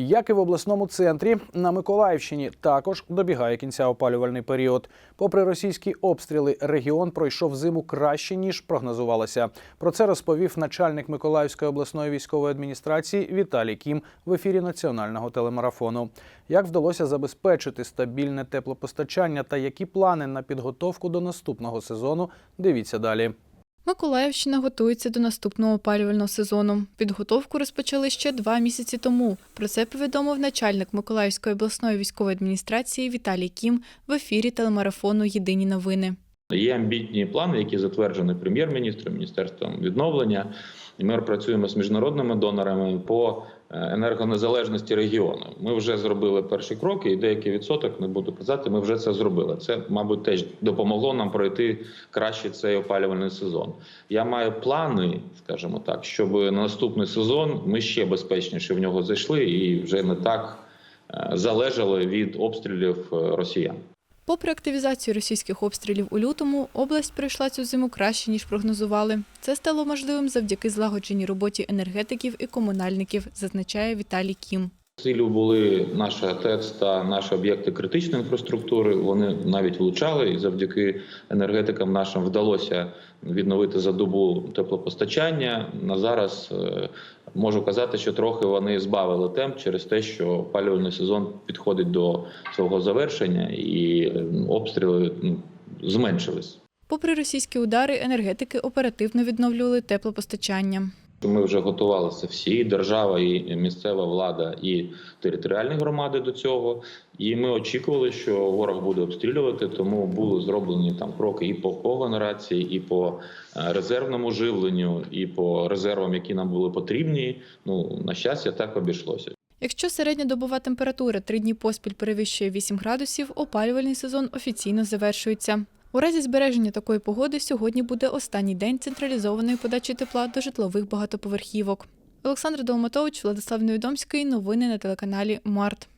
Як і в обласному центрі, на Миколаївщині також добігає кінця опалювальний період. Попри російські обстріли, регіон пройшов зиму краще ніж прогнозувалося. Про це розповів начальник Миколаївської обласної військової адміністрації Віталій Кім в ефірі національного телемарафону. Як вдалося забезпечити стабільне теплопостачання та які плани на підготовку до наступного сезону? Дивіться далі. Миколаївщина готується до наступного опалювального сезону. Підготовку розпочали ще два місяці тому. Про це повідомив начальник Миколаївської обласної військової адміністрації Віталій Кім в ефірі телемарафону Єдині новини. Є амбітні плани, які затверджені прем'єр-міністром, міністерством відновлення. Ми працюємо з міжнародними донорами по е, енергонезалежності регіону. Ми вже зробили перші кроки, і деякий відсоток не буду казати. Ми вже це зробили. Це, мабуть, теж допомогло нам пройти краще цей опалювальний сезон. Я маю плани, скажімо так, щоб на наступний сезон ми ще безпечніше в нього зайшли і вже не так е, залежали від обстрілів е, росіян. Попри активізацію російських обстрілів у лютому, область пройшла цю зиму краще ніж прогнозували. Це стало можливим завдяки злагодженій роботі енергетиків і комунальників, зазначає Віталій Кім. Цілю були наша ТЕЦ та наші об'єкти критичної інфраструктури. Вони навіть влучали, і завдяки енергетикам нашим вдалося відновити за добу теплопостачання. На зараз е, можу казати, що трохи вони збавили темп через те, що опалювальний сезон підходить до свого завершення, і е, обстріли ну, зменшились. Попри російські удари, енергетики оперативно відновлювали теплопостачання. Ми вже готувалися всі і держава, і місцева влада, і територіальні громади до цього. І ми очікували, що ворог буде обстрілювати, тому були зроблені там кроки і по когенерації, і по е, резервному живленню, і по резервам, які нам були потрібні. Ну на щастя, так обійшлося. Якщо середня добова температура три дні поспіль перевищує 8 градусів, опалювальний сезон офіційно завершується. У разі збереження такої погоди сьогодні буде останній день централізованої подачі тепла до житлових багатоповерхівок. Олександр Долматович, Владислав Невідомський. Новини на телеканалі Март.